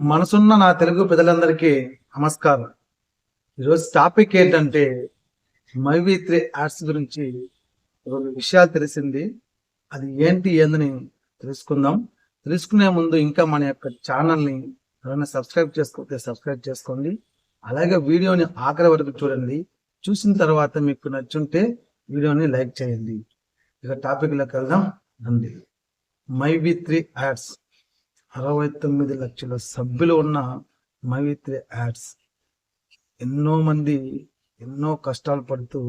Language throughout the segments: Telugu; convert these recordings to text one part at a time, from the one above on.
మనసున్న నా తెలుగు ప్రజలందరికీ నమస్కారం. ఈరోజు టాపిక్ ఏంటంటే మైవి త్రీ యాడ్స్ గురించి రెండు విషయాలు తెలిసింది. అది ఏంటి ఏందని తెలుసుకుందాం. తెలుసుకునే ముందు ఇంకా మన యొక్క ఛానల్ని ఎవరైనా సబ్స్క్రైబ్ చేసుకుంటే సబ్స్క్రైబ్ చేసుకోండి. అలాగే వీడియోని ఆఖరి వరకు చూడండి. చూసిన తర్వాత మీకు నచ్చుంటే వీడియోని లైక్ చేయండి. ఇక టాపిక్లోకి వెళ్దాం. రండి. MyV three ads. అరవై తొమ్మిది లక్షల సభ్యులు ఉన్న మైవిత్రి యాడ్స్ ఎన్నో మంది ఎన్నో కష్టాలు పడుతూ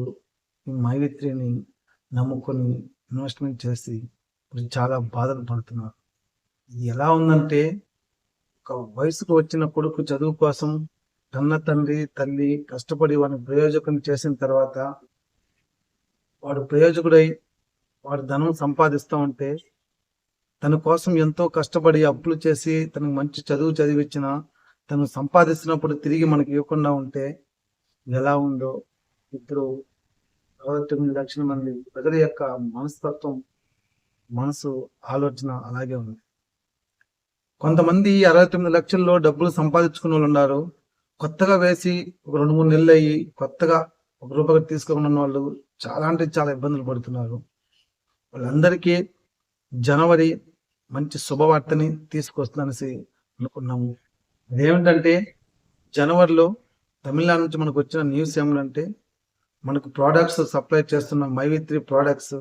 ఈ మైవిత్రిని నమ్ముకొని ఇన్వెస్ట్మెంట్ చేసి ఇప్పుడు చాలా బాధలు పడుతున్నారు. ఇది ఎలా ఉందంటే ఒక వయసుకు వచ్చిన కొడుకు చదువు కోసం కన్న తండ్రి తల్లి కష్టపడి వాడిని ప్రయోజకం చేసిన తర్వాత వాడు ప్రయోజకుడై వాడు ధనం సంపాదిస్తూ ఉంటే తన కోసం ఎంతో కష్టపడి అప్పులు చేసి తనకు మంచి చదువు చదివించిన తను సంపాదిస్తున్నప్పుడు తిరిగి మనకి ఇవ్వకుండా ఉంటే ఎలా ఉందో ఇప్పుడు అరవై తొమ్మిది లక్షల మంది ప్రజల యొక్క మనస్తత్వం మనసు ఆలోచన అలాగే ఉంది. కొంతమంది అరవై తొమ్మిది లక్షల్లో డబ్బులు సంపాదించుకున్న వాళ్ళు ఉన్నారు. కొత్తగా వేసి ఒక రెండు మూడు నెలలు అయ్యి కొత్తగా ఒక రూపాయి తీసుకోకుండా ఉన్న వాళ్ళు చాలా అంటే చాలా ఇబ్బందులు పడుతున్నారు. వాళ్ళందరికీ జనవరి మంచి శుభవార్తని తీసుకొస్తుందనేసి అనుకున్నాము. అదేమిటంటే జనవరిలో తమిళనాడు నుంచి మనకు వచ్చిన న్యూస్ ఏమిటంటే మనకు ప్రోడక్ట్స్ సప్లై చేస్తున్న మైవిత్రి ప్రోడక్ట్స్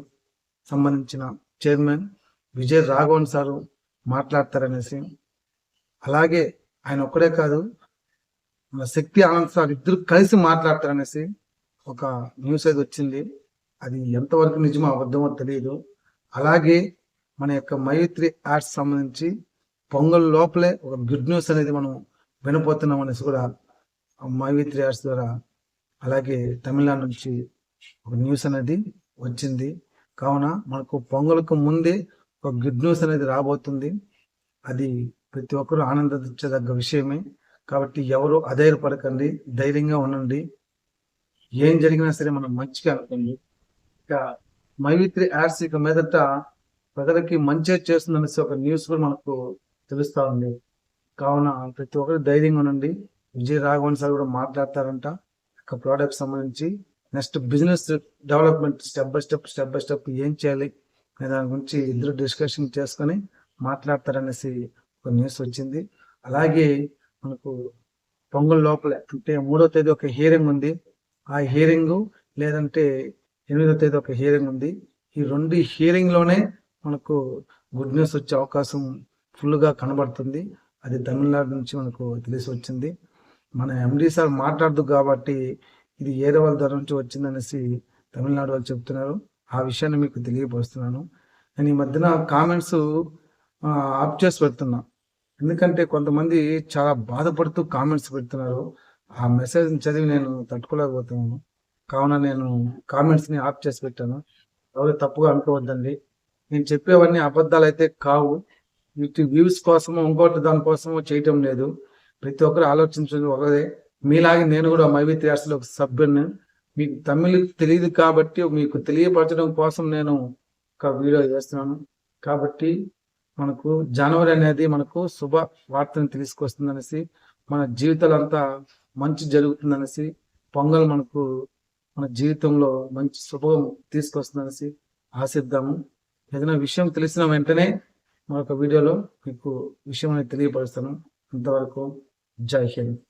సంబంధించిన చైర్మన్ విజయ్ రాఘవన్ సారు మాట్లాడతారనేసి. అలాగే ఆయన ఒక్కడే కాదు మన శక్తి ఆనంద్ సార్ ఇద్దరు కలిసి మాట్లాడతారనేసి ఒక న్యూస్ అయితే వచ్చింది. అది ఎంతవరకు నిజమో అబద్ధమో తెలియదు. అలాగే మన యొక్క మైత్రి యాడ్స్ సంబంధించి పొంగల్ లోపలే ఒక గుడ్ న్యూస్ అనేది మనం వినపోతున్నాం అనేసి కూడా మైత్రి యాడ్స్ ద్వారా అలాగే తమిళనాడు నుంచి ఒక న్యూస్ అనేది వచ్చింది. కావున మనకు పొంగల్కు ముందే ఒక గుడ్ న్యూస్ అనేది రాబోతుంది. అది ప్రతి ఒక్కరూ ఆనందించదగ్గ విషయమే. కాబట్టి ఎవరు అధైర్యపడకండి ధైర్యంగా ఉండండి. ఏం జరిగినా సరే మనం మంచిగా అనుకోండి. ఇక మైత్రి యాడ్స్ ఇక మీదట ప్రజలకి మంచి చేస్తుందనేసి ఒక న్యూస్ కూడా మనకు తెలుస్తా ఉంది. కావున ప్రతి ఒక్కరు ధైర్యంగా ఉండండి. విజయ్ రాఘవన్ సార్ కూడా మాట్లాడతారంట. ఒక ప్రోడక్ట్ సంబంధించి next business development step by step step by step ఏం చేయాలి అనే దాని గురించి ఇద్దరు డిస్కషన్ చేసుకొని మాట్లాడతారనేసి ఒక న్యూస్ వచ్చింది. అలాగే మనకు పొంగల్ లోపల అంటే మూడో తేదీ ఒక హియరింగ్ ఉంది. ఆ హియరింగ్ లేదంటే ఎనిమిదో తేదీ ఒక హియరింగ్ ఉంది. ఈ రెండు హియరింగ్లోనే మనకు గుడ్ న్యూస్ వచ్చే అవకాశం ఫుల్గా కనబడుతుంది. అది తమిళనాడు నుంచి మనకు తెలిసి వచ్చింది. మన ఎండీ సార్ మాట్లాడదు కాబట్టి ఇది ఏదో వాళ్ళ ధర నుంచి వచ్చిందనేసి తమిళనాడు వాళ్ళు చెప్తున్నారు. ఆ విషయాన్ని మీకు తెలియపరుస్తున్నాను. నేను ఈ మధ్యన కామెంట్స్ ఆప్ చేసి పెడుతున్నా. ఎందుకంటే కొంతమంది చాలా బాధపడుతూ కామెంట్స్ పెడుతున్నారు. ఆ మెసేజ్ని చదివి నేను తట్టుకోలేకపోతున్నాను. కావున నేను కామెంట్స్ని ఆఫ్ చేసి పెట్టాను. ఎవరు తప్పుగా అనుకోవద్దండి. నేను చెప్పేవన్నీ అబద్ధాలు అయితే కావు. వీటి వ్యూస్ కోసమో ఇంకోటి దానికోసమో చేయటం లేదు. ప్రతి ఒక్కరు ఆలోచించడం ఒకదే మీలాగే నేను కూడా మైవి థియేటర్స్లో ఒక సభ్యుని మీకు తమిళ్ తెలియదు కాబట్టి మీకు తెలియపరచడం కోసం నేను ఒక వీడియో చేస్తున్నాను. కాబట్టి మనకు జనవరి అనేది మనకు శుభ వార్తను తీసుకొస్తుందనేసి మన జీవితాలంతా మంచి జరుగుతుందనేసి పొంగల్ మనకు మన జీవితంలో మంచి శుభం తీసుకొస్తుందనేసి ఆశిద్దాము. ఏదైనా విషయం తెలిసిన వెంటనే మరొక వీడియోలో మీకు విషయం అనేది తెలియపరుస్తాను. అంతవరకు జై హింద్.